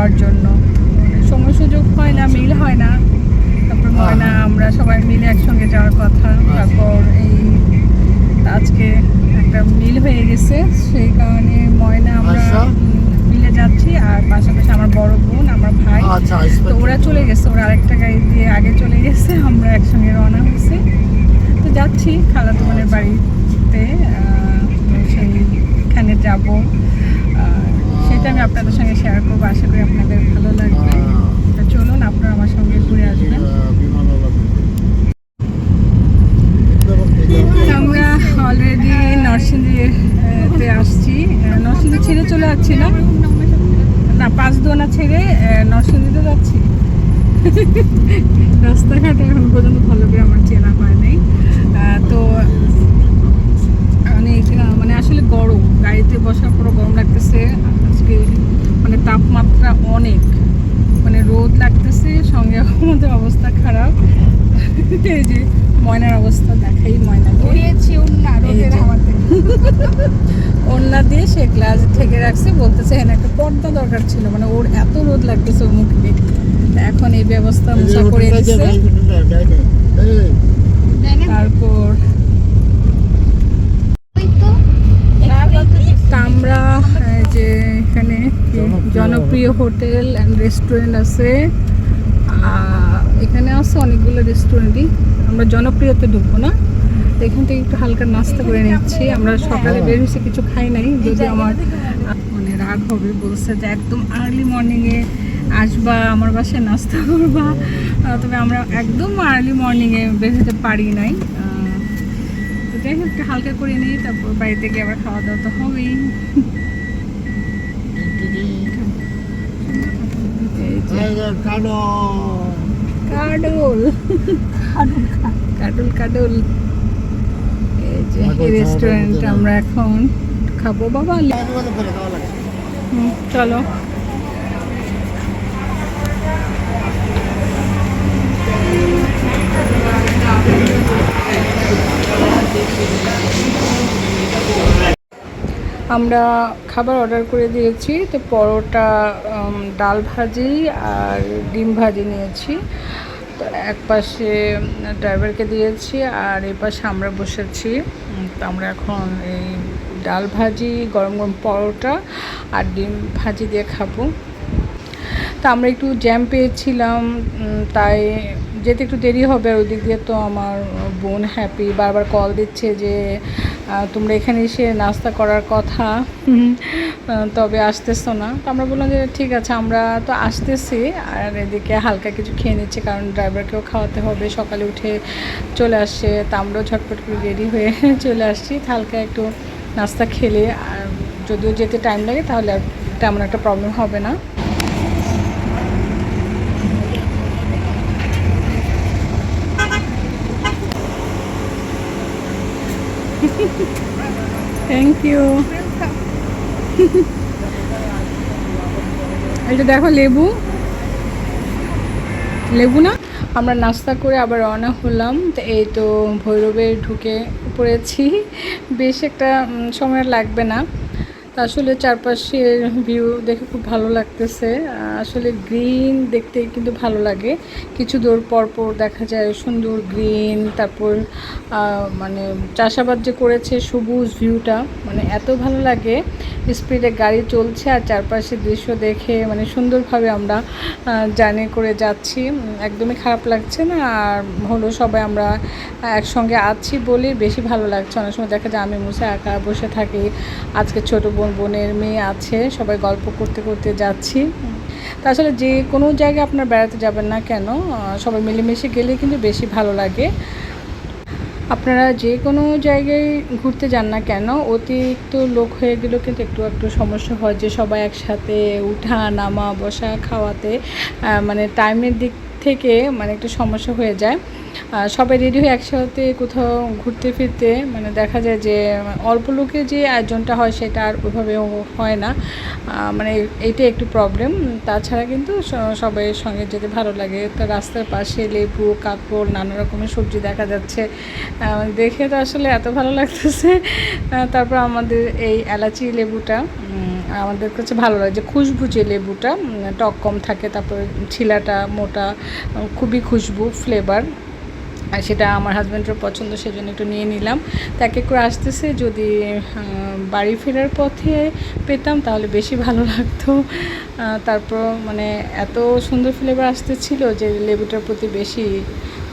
যাওয়ার জন্য। সময় সুযোগ হয় না মিল হয় না। তারপর হ্যাঁ, ময়না। আমরা সবাই মিলে একসঙ্গে যাওয়ার কথা। তারপর এই আজকে একটা মিল হয়ে গেছে। সেই কারণে ময়না আমরা আচ্ছা। মিলে যাচ্ছি আর পাশাপাশি আমার বড় বোন আমার ভাই। আচ্ছা তো ওরা চলে গেছে ওরা আরেকটা গাড়ি দিয়ে আগে চলে গেছে। আমরা একসঙ্গে রওনা হয়েছি। তো যাচ্ছি খালাতো বোনের বাড়িতে। তো সেইখানে যাব। সেটা আমি আপনাদের সঙ্গে শেয়ার করব। আশা করি আপনাদের ভালো লাগবে। তো চলুন, আপনারা আমার সঙ্গে ঘুরে আসবেন। আমরা অলরেডি নরসিংদীতে আসছি। নরসিংদী ছেড়ে চলে যাচ্ছি না? না পাঁচ দোনা ছেড়ে নরসিংদীতে যাচ্ছি। রাস্তাঘাট এখন পর্যন্ত ভালো করে আমার চেনা হয় নাই। তো অনেক আহ, মানে আসলে গরম গাড়িতে বসার পরও গরম লাগতেছে আজকে মানে তাপমাত্রা অনেক মানে রোদ লাগতেছে সঙ্গে আমাদের অবস্থা খারাপ। এই যে ময়নার অবস্থা দেখাই ময়না রোদের। হাওয়াতে ওড়না দিয়ে সে গ্লাস থেকে রাখছে বলতেছে হ্যাঁ একটা পর্দা দরকার ছিল। মানে ওর এত রোদ লাগতেছে ওর মুখে। এখন এই ব্যবস্থা মুসা করে দিচ্ছে তারপর ওই তো তা আমরা যে এখানে জনপ্রিয় হোটেল অ্যান্ড রেস্টুরেন্ট আছে। এখানে আছে অনেকগুলো রেস্টুরেন্টই আমরা জনপ্রিয়তে ঢুকবো না। তো এখান থেকে একটু হালকা নাস্তা করে নিচ্ছি। আমরা সকালে বের হয়েছে কিছু খাই নাই যদি আমার মানে রাগ হবে বলছে যে একদম আর্লি মর্নিংয়ে আসবা আমার বাসায় নাস্তা করবা। তবে আমরা একদম আর্লি মর্নিংয়ে বের হতে পারি নাই। যাই হোক একটু হালকা করে নিই তারপর বাড়িতে গিয়ে আবার খাওয়া দাওয়া তো হবেই। এই যে কাডুল কাডুল কাডুল এই যে রেস্টুরেন্ট আমরা এখন খাব বাবা। হুম, চলো। আমরা খাবার অর্ডার করে দিয়েছি, তো পরোটা ডাল ভাজি আর ডিম ভাজি নিয়েছি। তো এক পাশে ড্রাইভারকে দিয়েছি আর এ পাশে আমরা বসেছি। তো আমরা এখন এই ডাল ভাজি, গরম গরম পরোটা আর ডিম ভাজি দিয়ে খাব। তা আমরা একটু জ্যাম পেয়েছিলাম তাই যেতে একটু দেরি হবে, আর ওদিক দিয়ে তো আমার বোন হ্যাপি বারবার কল দিচ্ছে যে তোমরা এখানে এসে নাস্তা করার কথা। তবে আসতেছো না। তো আমরা বললাম যে, ঠিক আছে, আমরা তো আসতেছি। আর এদিকে হালকা কিছু খেয়ে নিচ্ছি, কারণ ড্রাইভারকেও খাওয়াতে হবে। সকালে উঠে চলে আসছে, তা আমরাও ঝটপট করে রেডি হয়ে চলে আসছি। হালকা একটু নাস্তা খেলে, আর যদিও যেতে টাইম লাগে, তাহলে আর তেমন একটা প্রবলেম হবে না। থ্যাংক ইউ এটা দেখো লেবু। লেবু না? আমরা নাস্তা করে আবার রওনা হলাম। তো এই তো ভৈরবে ঢুকে পড়েছি। বেশ একটা সময় লাগবে না। আসলে চারপাশের ভিউ দেখে খুব ভালো লাগতেছে। আসলে গ্রিন দেখতে কিন্তু ভালো লাগে। কিছু দূর পর পর দেখা যায় সুন্দর গ্রিন তারপর মানে চাষাবাদ যে করেছে সবুজ ভিউটা মানে এত ভালো লাগে। স্পিডে গাড়ি চলছে আর চারপাশের দৃশ্য দেখে মানে সুন্দরভাবে আমরা জার্নি করে যাচ্ছি। একদমই খারাপ লাগছে না। আর হলো সবাই আমরা একসঙ্গে আছি বলে বেশি ভালো লাগছে। অনেক সময় দেখা যায় আমি, মুসে, একা বসে থাকি। আজকে ছোট বোন, বোনের মেয়ে আছে, সবাই গল্প করতে করতে যাচ্ছি। তা আসলে যে কোনো জায়গায় আপনার বেড়াতে যাবেন না কেন সবাই মিলেমিশে গেলে কিন্তু বেশি ভালো লাগে। আপনারা যে কোনো জায়গায় ঘুরতে যান না কেন, অতিরিক্ত লোক হয়ে গেলেও কিন্তু একটু একটু সমস্যা হয় যে সবাই একসাথে উঠা, নামা, বসা, খাওয়াতে মানে টাইমের দিক থেকে মানে একটু সমস্যা হয়ে যায়। সবাই রেডি হয়ে একসাথে কোথাও ঘুরতে ফিরতে মানে দেখা যায় যে, অল্প লোকের যে আয়োজনটা হয় সেটা আর ওইভাবে হয় না। মানে এইটা একটু প্রবলেম তাছাড়া কিন্তু সবাইয়ের সঙ্গে যেতে ভালো লাগে। তো রাস্তার পাশে লেবু, কাকড়, নানা রকমের সবজি দেখা যাচ্ছে। দেখে তো আসলে এত ভালো লাগতেছে। তারপর আমাদের এই এলাচি লেবুটা আমাদের কাছে ভালো লাগে যে খুশবু যে লেবুটা টক কম থাকে, তারপরে ছিলাটা, মোটা খুবই খুশবু ফ্লেভার আর সেটা আমার হাজব্যান্ডের পছন্দ, সেজন্য একটু নিয়ে নিলাম। তাকে করে আসতেছে, যদি বাড়ি ফেরার পথে পেতাম তাহলে বেশি ভালো লাগতো। তারপর মানে এত সুন্দর ফ্লেভার আসতেছিল যে লেবুটার প্রতি বেশি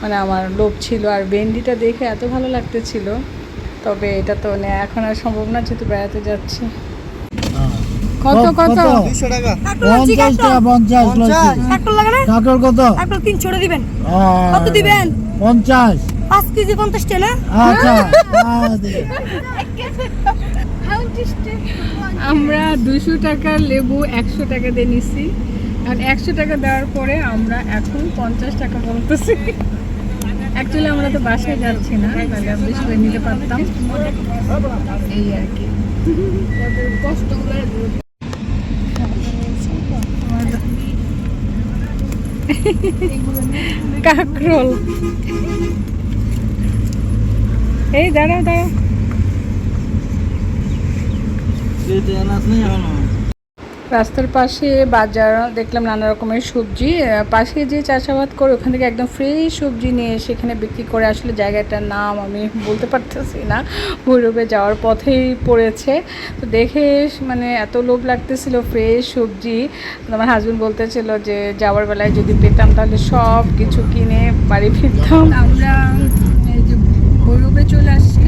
মানে আমার লোভ ছিল, আর ভেন্ডিটা দেখে এত ভালো লাগতেছিল। তবে এটা তো নেওয়া এখন আর সম্ভব না, যেহেতু বেড়াতে যাচ্ছি। কত কত? টাকা। টাকা কত? দিবেন। কত দিবেন? কেজি টাকা আচ্ছা আমরা দুশো টাকার লেবু একশো টাকা দিয়ে নিছি। আর একশো টাকা দেওয়ার পরে আমরা এখন পঞ্চাশ টাকা বলতেছি। অ্যাকচুয়ালি আমরা তো বাসায় যাচ্ছি না তাহলে আমরা বেশি করে নিতে পারতাম। এই আর কি। কাকরোল। এই দাঁড়াও দাঁড়াও যেহেতু এনাস নেই এখনও রাস্তার পাশে বাজার, দেখলাম নানা রকমের সবজি। পাশে যে চাষাবাদ করে ওখান থেকে একদম ফ্রেশ সবজি নিয়ে সেখানে বিক্রি করে আসলে জায়গাটার নাম আমি বলতে পারতেছি না। ভৈরবে যাওয়ার পথেই পড়েছে। তো দেখে মানে এত লোভ লাগতেছিল ফ্রেশ সবজি। আমার হাজবেন্ড বলতেছিল যে যাওয়ার বেলায় যদি পেতাম তাহলে সব কিছু কিনে বাড়ি ফিরতাম। আমরা এই যে ভৈরবে চলে আসছি।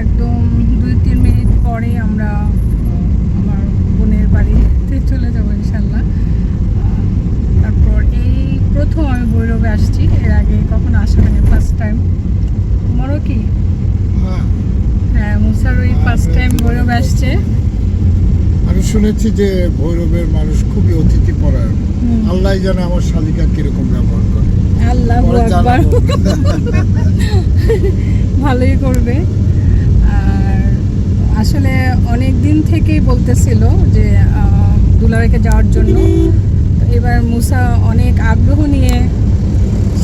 একদম দুই তিন মিনিট পরে আমরা চলে যাব ইনশাল্লাহ। তারপর এই প্রথম আমি ভৈরবে আসছি এর আগে কখনো আসা হয়নি ফার্স্ট টাইম তোমারও কি? হ্যাঁ, মুসার ওই ফার্স্ট টাইম ভৈরবে আসছে। আমি শুনেছি যে ভৈরবের মানুষ খুবই অতিথি পরায়ণ। আল্লাহ জানে আমার শালিকা কীরকম ব্যবহার করে। আল্লাহ। ভালোই করবে। আর আসলে অনেক দিন থেকেই বলতেছিল যে আহ, দুলাভাইকে যাওয়ার জন্য। তো এবার মুসা অনেক আগ্রহ নিয়ে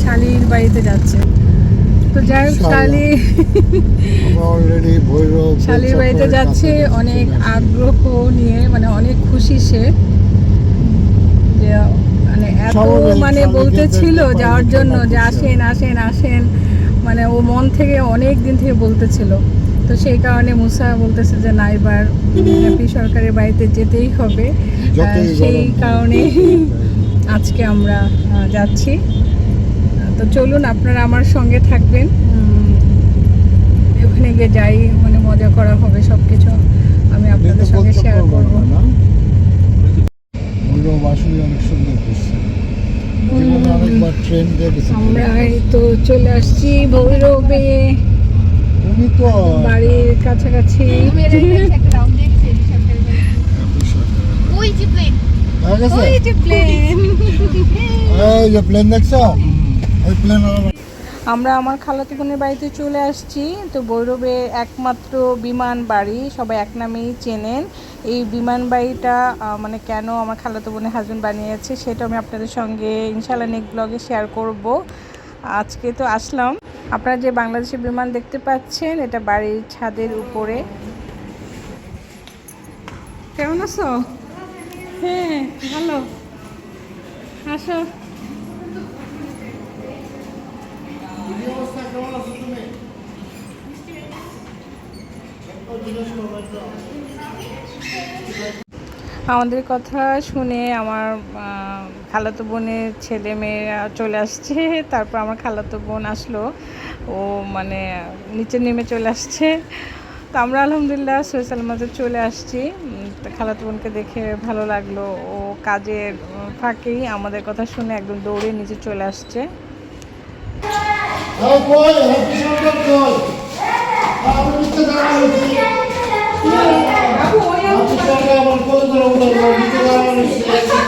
শালির বাড়িতে যাচ্ছে। তো যাই হোক শালি শালির বাড়িতে যাচ্ছে অনেক আগ্রহ নিয়ে মানে অনেক খুশি সে। যে মানে এত মানে বলতেছিল দেখতে যাওয়ার জন্য যে আসেন আসেন আসেন। মানে ও মন থেকে অনেক দিন থেকে বলতেছিল তো সেই কারণে মুসা বলতেছে যে না এবার হ্যাপি সরকারের বাড়িতে যেতেই হবে। সেই কারণে আজকে আমরা যাচ্ছি। তো চলুন আপনারা আমার সঙ্গে থাকবেন। ওখানে গিয়ে যাই মানে মজা করা হবে সব কিছু আমি আপনাদের সঙ্গে শেয়ার করব। আমরা তো চলে আসছি ভৈরবে। তুমি তো বাড়ির কাছাকাছি। ওই যে প্লেন ওই যে প্লেন এই যে প্লেন দেখছ? ওই প্লেন আমরা আমার খালাতো বোনের বাড়িতে চলে আসছি। তো বৈরবে একমাত্র বিমান বাড়ি সবাই এক নামেই চেনেন। এই বিমান বাড়িটা মানে কেন আমার খালাতো বোনের হাজবেন্ড বানিয়েছে সেটা আমি আপনাদের সঙ্গে ইনশাল্লাহ নেক্সট ব্লগে শেয়ার করব। আজকে তো আসলাম। আপনারা যে বাংলাদেশের বিমান দেখতে পাচ্ছেন, এটা বাড়ির ছাদের উপরে। কেমন আছো? হ্যাঁ ভালো। আসো। আমাদের কথা শুনে আমার খালাতো বোনের ছেলে মেয়েরা চলে আসছে তারপর আমার খালাতো বোন আসলো। ও মানে নিচে নেমে চলে আসছে। তো আমরা আলহামদুলিল্লাহ সৈয়দ সালমাতে চলে আসছি। খালাতো বোনকে দেখে ভালো লাগল। ও কাজের ফাঁকেই আমাদের কথা শুনে একদম দৌড়ে নিচে চলে আসছে।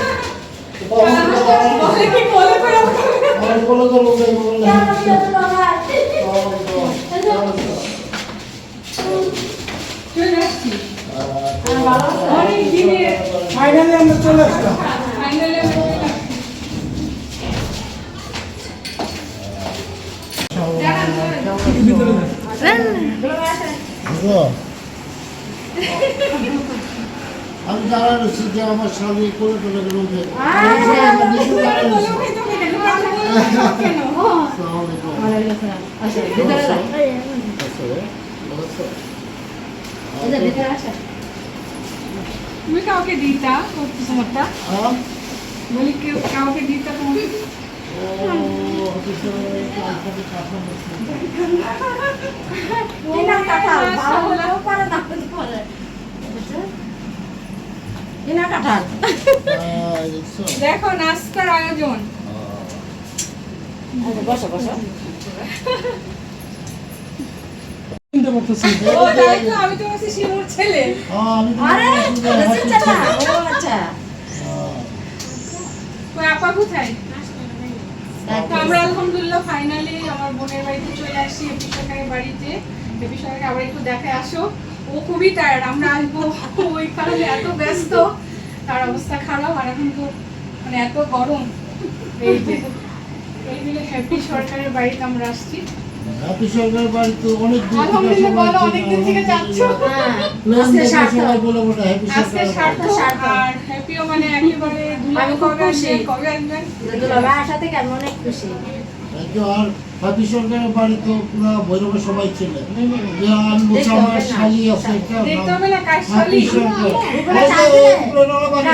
এই ফাইনালি আমরা চলে আসলাম ফাইনালি আমি? আমি দাঁড়াচ্ছি যে আমার স্বামী করে তোলে রোগে? তুমি কাউকে দিতা তোমারটা কাউকে দিতা দেখো নাস্তার আয়োজন। ও তাই আমি তো শিমুর ছেলে। ওই আপা কোথায়? আমরা আলহামদুলিল্লাহ ফাইনালি আমার বোনের বাড়িতে চলে আসছি এপি সরকারের বাড়িতে। এপি সরকারকে আবার একটু দেখে আসো। ও খুবই টায়ার্ড আমরা আসব ওই কারণে এত ব্যস্ত তার অবস্থা খারাপ আর এখন তো মানে এত গরম। এই যে এই মিলে হ্যাপি সরকারের বাড়িতে আমরা আসছি। হ্যাপি সরকার বাড়ি তো অনেক দূর থেকে বলো অনেক দিন থেকে যাচ্ছ। প্লেন দেখে সবাই ওটা হ্যাপি আজকে সার্থক। আর হ্যাপিও মানে একেবারে কবে আসবে কবে আসবেন? থ্যাংক ইউ আর হ্যাপি সরকারের বাড়ি তো পুরো ভৈরবের সবাই ছিল। আমি বলছি আমার শালি আছে একটা দেখতে হবে না। কার শালি? হ্যাপি সরকার। ওই যে প্লেনওয়ালা বাড়ি।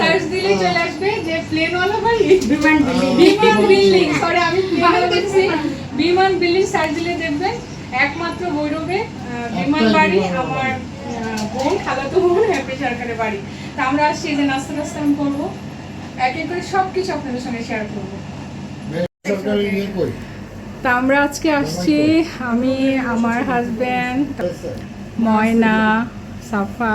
সার্চ দিলেই চলে আসবে যে প্লেনওয়ালা বাড়ি বিমান বিল্ডিং। সার্চ দিলে দেখবেন একমাত্র ভৈরবে বিমান বাড়ি আমার বোন খালাতো বোন হ্যাপি সরকারের বাড়ি। তা আমরা আসছি এই যে নাস্তা টাস্তা আমি করব এক এক করে সব কিছু আপনাদের সঙ্গে শেয়ার করব হ্যাপি সরকারের ইয়ে কই তা আমরা আজকে আসছি আমি আমার হাজব্যান্ড ময়না সাফা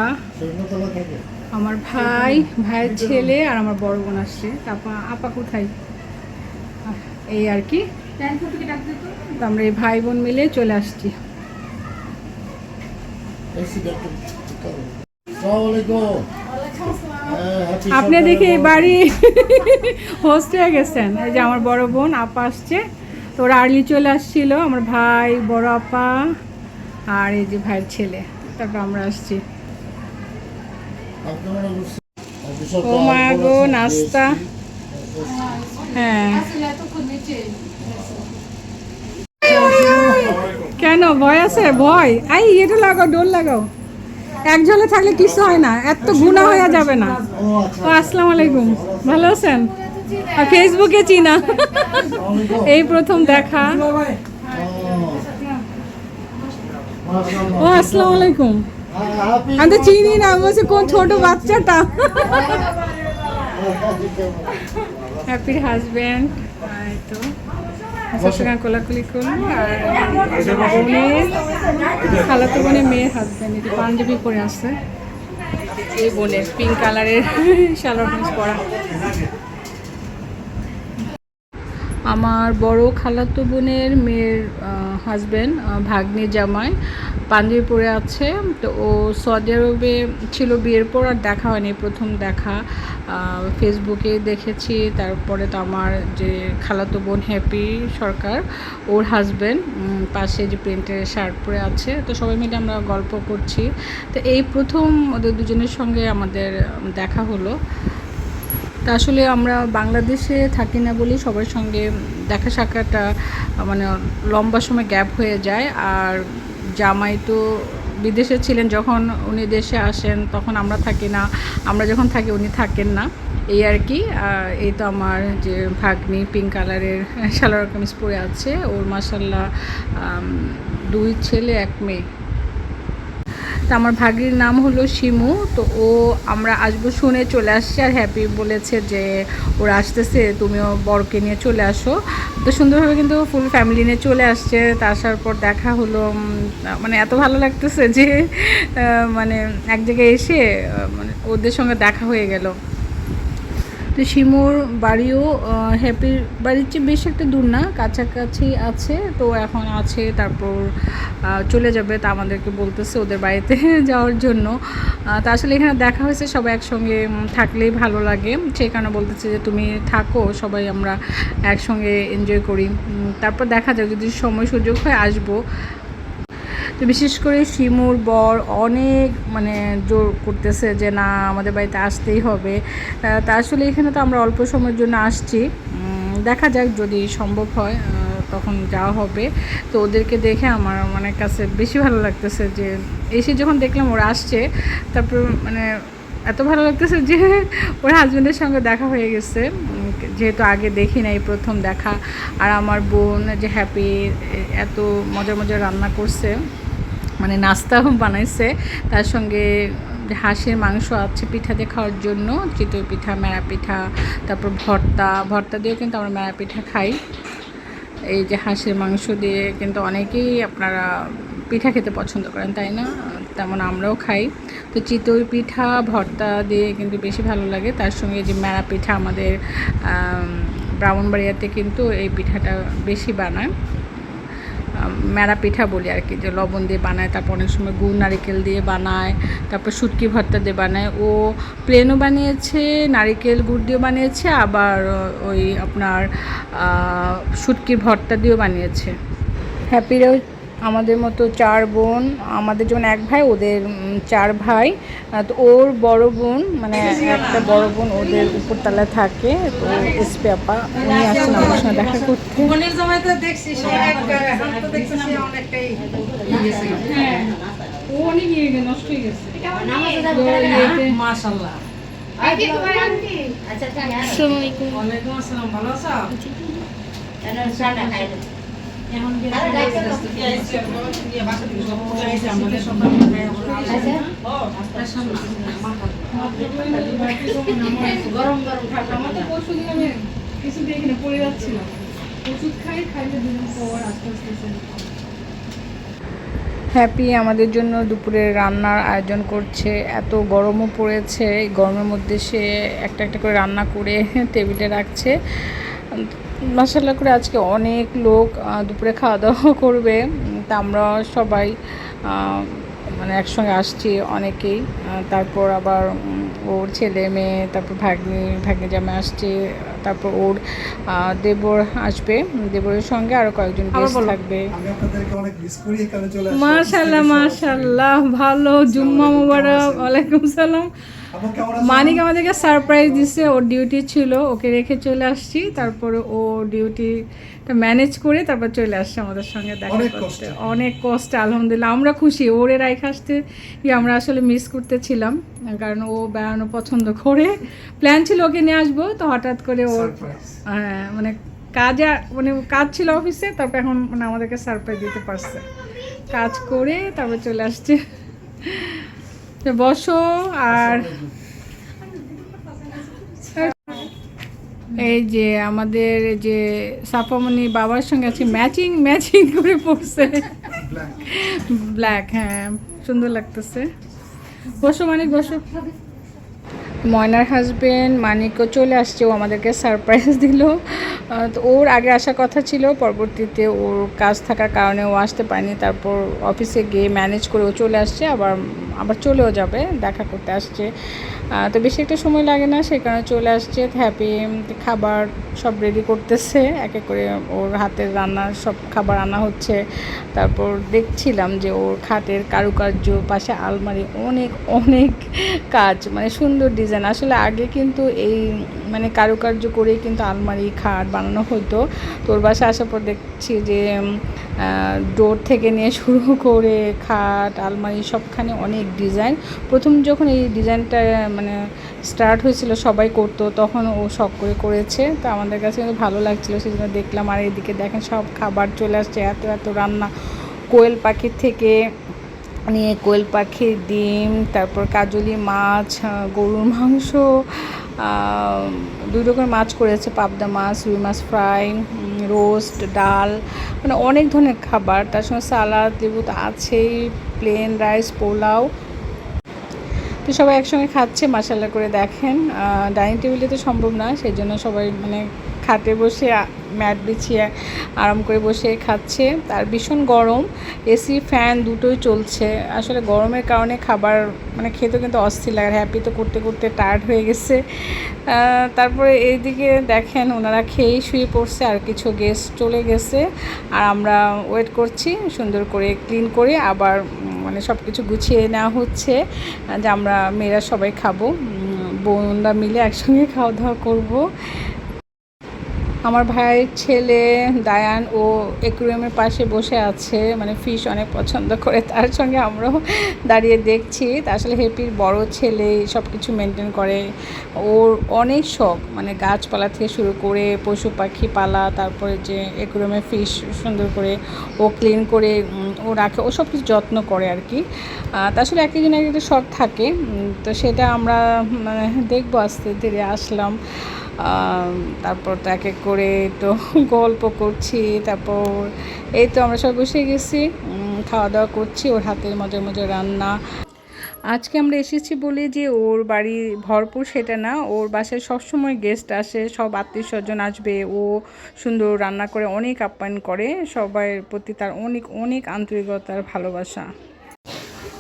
আমার ভাই ভাইয়ের ছেলে আর আমার বড় বোন আসছে। তারপর আপা কোথায়? এই আর কি। তো আমরা এই ভাই বোন মিলে চলে আসছি। আসসালামু আলাইকুম। আপনি দেখি বাড়ি। হোস্ট হয়ে গেছেন। এই যে আমার বড় বোন, আপা আসছে। তো ওরা আর্লি চলে আসছিল, আমার ভাই, বড় আপা আর এই যে ভাইয়ের ছেলে। তারপর আমরা আসছি। ও মা গো, নাস্তা। হ্যাঁ। কেন, ভয় আছে? ভয়। আই এটা লাগাও ডোল লাগাও। এক জলে থাকলে কিছু হয় না, এত গুণা হয়ে যাবে না। ও আসসালামু আলাইকুম। ভালো আছেন? ফেসবুকে চিনা। এই প্রথম দেখা। ও। আসসালামু আলাইকুম। আমি তো চিনি না বলছি, কোন ছোট বাচ্চাটা? হ্যাপির হাজব্যান্ড তো। সবসময় কোলাকুলি করল আর বোনের খালাতো বোনের মেয়ের হাজব্যান্ড এটি পাঞ্জাবি পরে আছে এই বোনের পিঙ্ক কালারের সালোয়ার কামিজ পরা। আমার বড় খালাতো বোনের মেয়ের হাজব্যান্ড ভাগ্নে জামাই পাঞ্জাবি পরে আছে। তো ও সৌদি আরবে ছিল বিয়ের পর আর দেখা হয়নি প্রথম দেখা। ফেসবুকে দেখেছি, তারপরে তো আমার যে খালাতো বোন হ্যাপি সরকার, ওর হাজব্যান্ড পাশে যে প্রিন্টের শার্ট পরে আছে, তো সবাই মিলে আমরা গল্প করছি। তো এই প্রথম ওদের দুজনের সঙ্গে আমাদের দেখা হলো। তা আসলে আমরা বাংলাদেশে থাকি না বলেই সবার সঙ্গে দেখা সাক্ষাৎটা মানে লম্বা সময় গ্যাপ হয়ে যায়। আর জামাই তো বিদেশে ছিলেন, যখন উনি দেশে আসেন, তখন আমরা থাকি না। আমরা যখন থাকি, উনি থাকেন না। এই আর কি। এই তো আমার যে ভাগ্নি পিঙ্ক কালারের সালোয়ার কামিজ পরে আছে। ওর মাসাল্লাহ দুই ছেলে, এক মেয়ে। তা আমার ভাগির নাম হলো শিমু, তো ও আমরা আসব শুনে চলে আসছে আর হ্যাপি বলেছে যে ওরা আসতেছে, তুমিও বরকে নিয়ে চলে আসো। তো সুন্দরভাবে কিন্তু ফুল ফ্যামিলি নিয়ে চলে আসছে, তা আসার পর দেখা হলো মানে এত ভালো লাগতেছে যে মানে এক জায়গায় এসে মানে ওদের সঙ্গে দেখা হয়ে গেল। তো শিমুর বাড়িও হ্যাপির বাড়ির চেয়ে বেশ একটা দূর না, কাছাকাছি আছে, তো এখন আছে, তারপর চলে যাবে, তা আমাদেরকে বলতেছে ওদের বাড়িতে যাওয়ার জন্য। তা আসলে এখানে দেখা হয়েছে, সবাই একসঙ্গে থাকলেই ভালো লাগে। সেই কারণে বলতেছে যে তুমি থাকো, সবাই আমরা একসঙ্গে এনজয় করি। তারপর দেখা যাক, যদি সময় সুযোগ হয়, আসব। তো বিশেষ করে শিমুর বর অনেক মানে জোর করতেছে যে না, আমাদের বাড়িতে আসতেই হবে। তা আসলে এখানে তো আমরা অল্প সময়ের জন্য আসছি। দেখা যাক যদি সম্ভব হয় তখন যাওয়া হবে। তো ওদেরকে দেখে আমার মানে কাছে বেশি ভালো লাগতেছে যে, এসে যখন দেখলাম ওরা আসছে, তারপর মানে এত ভালো লাগতেছে যে ওর হাজব্যান্ডের সঙ্গে দেখা হয়ে গেছে। যেহেতু আগে দেখি নাই প্রথম দেখা। আর আমার বোন যে হ্যাপি এত মজার মজার রান্না করছে। মানে নাস্তাও বানাইছে। তার সঙ্গে হাঁসের মাংস আছে পিঠা দিয়ে খাওয়ার জন্য, চিতই পিঠা, মেরা পিঠা, তারপর ভর্তা। ভর্তা দিয়েও কিন্তু আমরা মেরা পিঠা খাই। এই যে হাঁসের মাংস দিয়ে কিন্তু অনেকেই আপনারা পিঠা খেতে পছন্দ করেন, তাই না? তেমন আমরাও খাই। তো চিতই পিঠা, ভর্তা দিয়ে কিন্তু বেশি ভালো লাগে। তার সঙ্গে যে মেরা পিঠা আমাদের ব্রাহ্মণবাড়িয়াতে কিন্তু এই পিঠাটা বেশি বানায়। মেরা পিঠা বলি আর কি, যে লবণ দিয়ে বানায়, তারপর অনেক সময় গুড়, নারিকেল দিয়ে বানায়, তারপর শুটকি ভর্তা দিয়ে বানায়। ও প্লেনও বানিয়েছে, নারিকেল গুড় দিয়েও বানিয়েছে, আবার ওই আপনার শুটকি ভর্তা দিয়েও বানিয়েছে। হ্যাপি হ্যাপিরাও আমাদের মতো চার বোন আমাদের যেমন এক ভাই ওদের চার ভাই তো ওর বড় বোন মানে একটা বড় বোন ওদের উপরতলায় থাকে তো এসপি আপা উনি আসছেন আমার সঙ্গে দেখা করতে। ও অনেক নষ্ট হয়ে গেছে। ওয়ালাইকুম আসসালাম ভালো আছো? এখন গরম গরম। ঠান্ডা আমাদের পরশু দিন আমি কিছু দিয়ে এখানে পড়ে যাচ্ছিলাম। ওষুধ খাই খাইলে দুদিন পর আস্তে আস্তে হ্যাপি আমাদের জন্য দুপুরে রান্নার আয়োজন করছে। এত গরমও পড়েছে গরমের মধ্যে সে একটা একটা করে রান্না করে টেবিলে রাখছে। মশাল্লা করে আজকে অনেক লোক দুপুরে খাওয়া দাওয়া করবে তা আমরা সবাই মানে একসঙ্গে আসছি অনেকেই। তারপর আবার ওর ছেলে মেয়ে তারপর ভাগ্নি ভাগ্নি জামাই আসছে তারপর ওর দেবর আসবে। দেবরের সঙ্গে আরও কয়েকজন গেস্ট থাকবে। আমি আপনাদেরকে অনেক মিস করি এখানে চলে আসলাম। মাশাল্লাহ মাশাল্লাহ ভালো। জুম্মা মুবারক ওয়ালাইকুম সালাম। মানিক আমাদেরকে সারপ্রাইজ দিছে ওর ডিউটি ছিল ওকে রেখে চলে আসছি তারপরে ও ডিউটিটা ম্যানেজ করে তারপর চলে আসছে আমাদের সঙ্গে দেখা করতে। অনেক কষ্ট আলহামদুলিল্লাহ। আমরা খুশি ওর এর রাইখে আসতে কি আমরা আসলে মিস করতেছিলাম কারণ ও বেড়ানো পছন্দ করে। প্ল্যান ছিল ওকে নিয়ে আসব তো হঠাৎ করে ওর হ্যাঁ মানে কাজে মানে কাজ ছিল অফিসে তারপর এখন মানে আমাদেরকে সারপ্রাইজ দিতে পারছে। কাজ করে তারপর চলে আসছে। বসো আর এই যে আমাদের যে সাফামণি বাবার সঙ্গে আছে ম্যাচিং ম্যাচিং করে পড়ছে। ব্ল্যাক হ্যাঁ সুন্দর লাগতেছে। বসো মানিক, বসো। ময়নার হাজবেন্ড মানিকও চলে আসছে, ও আমাদেরকে সারপ্রাইজ দিল। তো ওর আগে আসার কথা ছিল, পরবর্তীতে ওর কাজ থাকার কারণে ও আসতে পারেনি। তারপর অফিসে গিয়ে ম্যানেজ করে ও চলে আসছে, আবার আবার চলেও যাবে, দেখা করতে আসছে। তো বেশি একটা সময় লাগে না, সে কারণে চলে আসছে হ্যাপি খাবার সব রেডি করতেছে, এক এক করে ওর হাতের রান্না, সব খাবার আনা হচ্ছে। তারপর দেখছিলাম যে ওর খাটের কারুকার্য, পাশে আলমারি, অনেক অনেক কাজ মানে সুন্দর ডিজাইন আসলে আগে কিন্তু এই মানে কারুকার্য করেই কিন্তু আলমারি, খাট বানানো হতো। তোর বাসা আসার পর দেখছি যে ডোর থেকে নিয়ে শুরু করে খাট, আলমারি সবখানে অনেক ডিজাইন। প্রথম যখন এই ডিজাইনটা মানে স্টার্ট হয়েছিল, সবাই করতো, তখন ও শখ করে করেছে। তো আমাদের কাছে কিন্তু ভালো লাগছিল সেই জন্য দেখলাম, আর এদিকে দেখেন সব খাবার চলে আসছে, এত এত রান্না। কোয়েল পাখির থেকে নিয়ে কোয়েল পাখির ডিম, তারপর কাজলি মাছ গরুর মাংস দুই রকমের মাছ করেছে, পাবদা মাছ, রুই মাছ ফ্রাই রোস্ট, ডাল মানে অনেক ধরনের খাবার। তার সঙ্গে সালাদ, লেবু তো আছেই প্লেন রাইস পোলাও। তো সবাই একসঙ্গে খাচ্ছে মাসাল্লা করে দেখেন। ডাইনিং টেবিলে তো সম্ভব না, সেই জন্য সবাই মানে খাটে বসে ম্যাট বিছিয়ে আরাম করে বসে খাচ্ছে। তার ভীষণ গরম, এসি, ফ্যান দুটোই চলছে। আসলে গরমের কারণে খাবার মানে খেতে কিন্তু অস্থির লাগে। হ্যাপি তো করতে করতে টায়ার্ড হয়ে গেছে। তারপরে এইদিকে দেখেন ওনারা খেয়েই শুয়ে পড়ছে, আর কিছু গেস্ট চলে গেছে। আর আমরা ওয়েট করছি, সুন্দর করে ক্লিন করে আবার মানে সব কিছু গুছিয়ে নেওয়া হচ্ছে, যে আমরা মেয়েরা সবাই খাব। বোনরা মিলে একসঙ্গে খাওয়া দাওয়া করব। আমার ভাইয়ের ছেলে, দায়ান ও একুরিয়ামের পাশে বসে আছে। মানে ফিশ অনেক পছন্দ করে। তার সঙ্গে আমরাও দাঁড়িয়ে দেখছি। তা আসলে হেপির বড় ছেলে সব কিছু মেনটেন করে। ওর অনেক শখ। মানে গাছপালা থেকে শুরু করে পশু পাখি পালা, তারপরে যে একুরিয়ামে ফিশ সুন্দর করে ও ক্লিন করে ও রাখে, ও সব কিছু যত্ন করে আর কি। তা আসলে এক একজনের একটা শখ থাকে। তো সেটা আমরা মানে দেখব আস্তে ধীরে আসলাম। তারপর তো এক এক করে তো গল্প করছি, তারপর এই তো আমরা সব বসে গেছি খাওয়া দাওয়া করছি, ওর হাতের মজার মজার রান্না। আজকে আমরা এসেছি বলে যে ওর বাড়ি ভরপুর সেটা না, ওর বাসায় সবসময় গেস্ট আসে, সব আত্মীয় স্বজন আসবে, ও সুন্দর রান্না করে অনেক আপ্যায়ন করে সবার প্রতি তার অনেক অনেক আন্তরিকতার ভালোবাসা।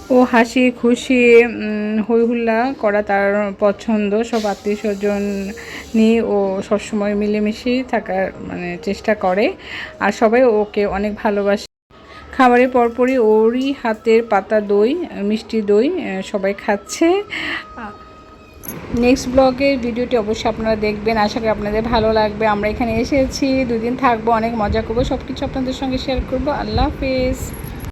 ও হাসি খুশি উম, হই হুল্লা করা তার পছন্দ। সব আত্মীয় স্বজন নিয়ে ও সবসময় মিলেমিশে থাকার মানে চেষ্টা করে। আর সবাই ওকে অনেক ভালোবাসে। খাবারের পরপরই ওরই হাতের পাতা দই মিষ্টি দই সবাই খাচ্ছে। নেক্সট ব্লগের ভিডিওটি অবশ্যই আপনারা দেখবেন। আশা করি আপনাদের ভালো লাগবে। আমরা এখানে এসেছি দুদিন থাকব অনেক মজা করব। সব কিছু আপনাদের সঙ্গে শেয়ার করব। আল্লাহ হাফেজ।